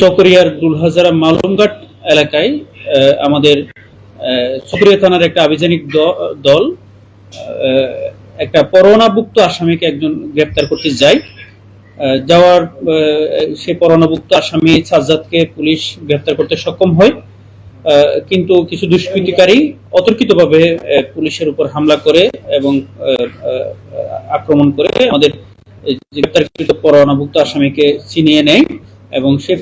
চকরিয়ার দুলহাজারা মালুমঘাট এলাকায় আমাদের চকরিয়া থানার একটা আভিযানিক দল একটা পরোয়ানাভুক্ত আসামিকে একজন গ্রেপ্তার করতে যায়। যাওয়ার আহ, সেই পরোয়ানাভুক্ত আসামি সাজ্জাদকে পুলিশ গ্রেপ্তার করতে সক্ষম হয়। কিন্তু কিছু দুষ্কৃতিকারী অতর্কিতভাবে পুলিশের উপর হামলা করে এবং আক্রমণ করে আমাদের গ্রেপ্তারকৃত পরোয়ানাভুক্ত আসামিকে ছিনিয়ে নেয়। এবং সে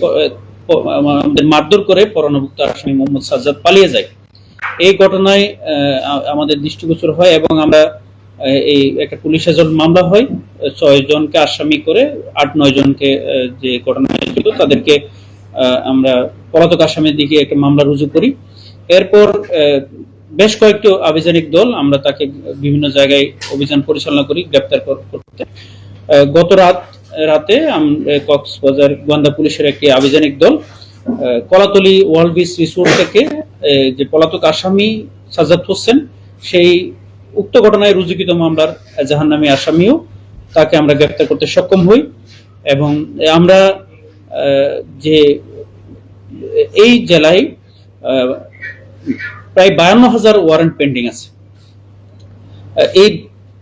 মারধর করে পরোয়ানাভুক্ত আসামি মোহাম্মদ সাজ্জাদ পালিয়ে যায়। এই ঘটনায় আমাদের দৃষ্টিগোচর হয় এবং আমরা এই একটা পুলিশ হেজল মামলা হয়। ছয় জনকে আসামি করে আট, নয় জনকে যে ঘটনায় জড়িত তাদেরকে আমরা পলাতক আসামের দিকে একটা মামলা রুজু করি। এরপর বেশ কয়েকটি আভিযানিক দল আমরা তাকে বিভিন্ন জায়গায় অভিযান পরিচালনা করি গ্রেপ্তার করতে। গত রাত রাতে কক্সবাজার গোয়েন্দা পুলিশের একটি আভিযানিক দল কলাতলি ওয়ার্ল্ড বিচ রিসোর্ট থেকে যে পলাতক আসামি সাজাদ হোসেন, সেই উক্ত ঘটনায় রুজুকৃত মামলার জাহান জাহান্নামী আসামিও তাকে আমরা গ্রেপ্তার করতে সক্ষম হই এবং আমরা যে এই জেলায় প্রায় বায়ান্ন হাজার ওয়ারেন্ট পেন্ডিং আছে। এই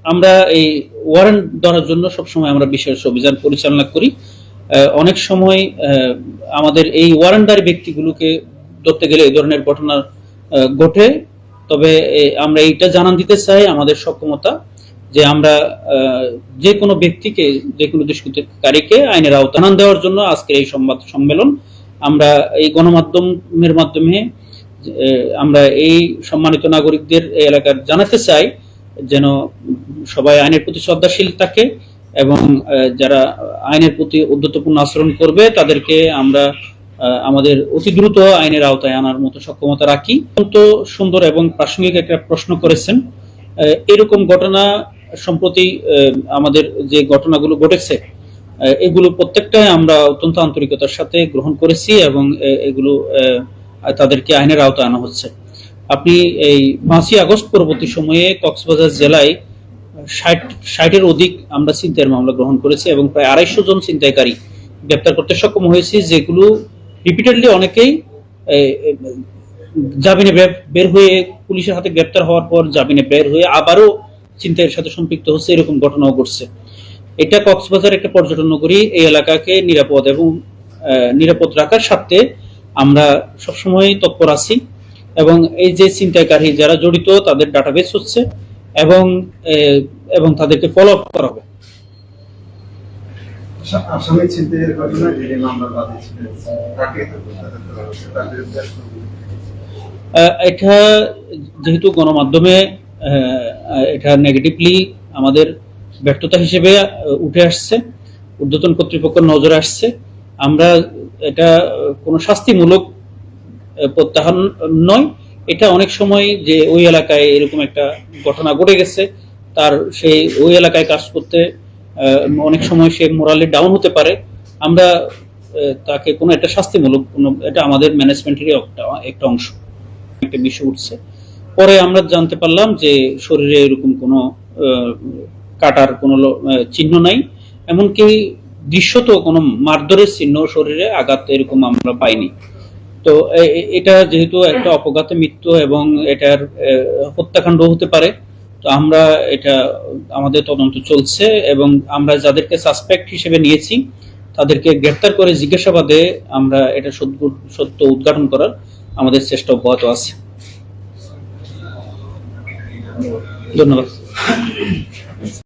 আমরা এই ওয়ারেন্ট ধরার জন্য সবসময় আমরা বিশেষ অভিযান পরিচালনা করি। অনেক সময় আমাদের এই ওয়ারেন্টদারি ব্যক্তিগুলোকে ধরতে গেলে এই ধরনের ঘটনা ঘটে। তবে আমরা এইটা জানান দিতে চাই আমাদের সক্ষমতা যে আমরা যে কোনো ব্যক্তিকে, যে কোনো দুষ্কৃতকারীকে আইনের আওতানান দেওয়ার জন্য আজকের এই সংবাদ সম্মেলন আমরা এই গণমাধ্যমের মাধ্যমে আমরা এই সম্মানিত নাগরিকদের এলাকার জানাতে চাই। যেন সবাই আইনের প্রতি শ্রদ্ধাশীল থাকে এবং যারা আইনের প্রতি উদ্যতপূর্ণ আচরণ করবে, তাদেরকে আমরা আমাদের অতি দ্রুত আইনের আওতায় আনার মতো সক্ষমতা রাখি। অত্যন্ত সুন্দর এবং প্রাসঙ্গিক একটা প্রশ্ন করেছেন। এরকম ঘটনা সম্প্রতি আমাদের যে ঘটনাগুলো ঘটেছে এগুলো প্রত্যেকটাই আমরা অত্যন্ত আন্তরিকতার সাথে গ্রহণ করেছি এবং এগুলো তাদেরকে আইনের আওতায় আনা হচ্ছে। আপনি এই পাঁচই আগস্ট পরবর্তী সময়ে কক্সবাজার জেলায় ষাট, ষাটের অধিক আমরা ছিনতাইয়ের মামলা গ্রহণ করেছি এবং প্রায় আড়াইশো জন ছিনতাইকারী গ্রেপ্তার করতে সক্ষম হয়েছি, যেগুলো রিপিটেডলি অনেকেই জামিনে বের- হয়ে পুলিশের হাতে গ্রেপ্তার হওয়ার পর জামিনে বের হয়ে আবারও ছিনতাইয়ের সাথে সম্পৃক্ত হচ্ছে, এরকম ঘটনাও ঘটছে। এটা কক্সবাজার একটা পর্যটন নগরী, এই এলাকাকে নিরাপদ এবং নিরাপদ রাখার স্বার্থে আমরা সবসময় তৎপর আছি। এবং এই যে ছিনতাইকারী যারা জড়িত তাদের ডাটাবেস হচ্ছে এবং এবং তাদেরকে ফলো আপ করা হবে। আসামি ছিনতাইয়ের যিনি ছিলেন তাকে আহ, এটা যেহেতু গণমাধ্যমে এটা নেগেটিভলি আমাদের ব্যর্থতা হিসেবে উঠে আসছে ঊর্ধ্বতন কর্তৃপক্ষের নজরে আসছে। আমরা এটা কোনো শাস্তিমূলক প্রত্যাহার নয়। এটা অনেক সময় যে ওই এলাকায় এরকম একটা ঘটনা ঘটে গেছে, তার সেই ওই এলাকায় কাজ করতে অনেক সময় সে মোরালি ডাউন হতে পারে। আমরা তাকে কোনো একটা শাস্তিমূলক, কোনো এটা আমাদের ম্যানেজমেন্টেরই একটা একটা অংশ, একটা বিষয় উঠছে। পরে আমরা জানতে পারলাম যে শরীরে এরকম কোনো কাটার কোনো চিহ্ন নাই। এমনকি দৃশ্যত কোনো মারধরের চিহ্ন শরীরে আঘাত এরকম আমরা পাইনি। তো এটা যেহেতু একটা অপঘাতে মৃত্যু এবং এটার হত্যাকাণ্ড হতে পারে, তো আমরা এটা, আমাদের তদন্ত চলছে এবং আমরা যাদেরকে সাসপেক্ট হিসেবে নিয়েছি, তাদেরকে গ্রেপ্তার করে জিজ্ঞাসাবাদে আমরা এটা সত্য উদ্ঘাটন করার আমাদের চেষ্টা অব্যাহত আছে। ধন্যবাদ।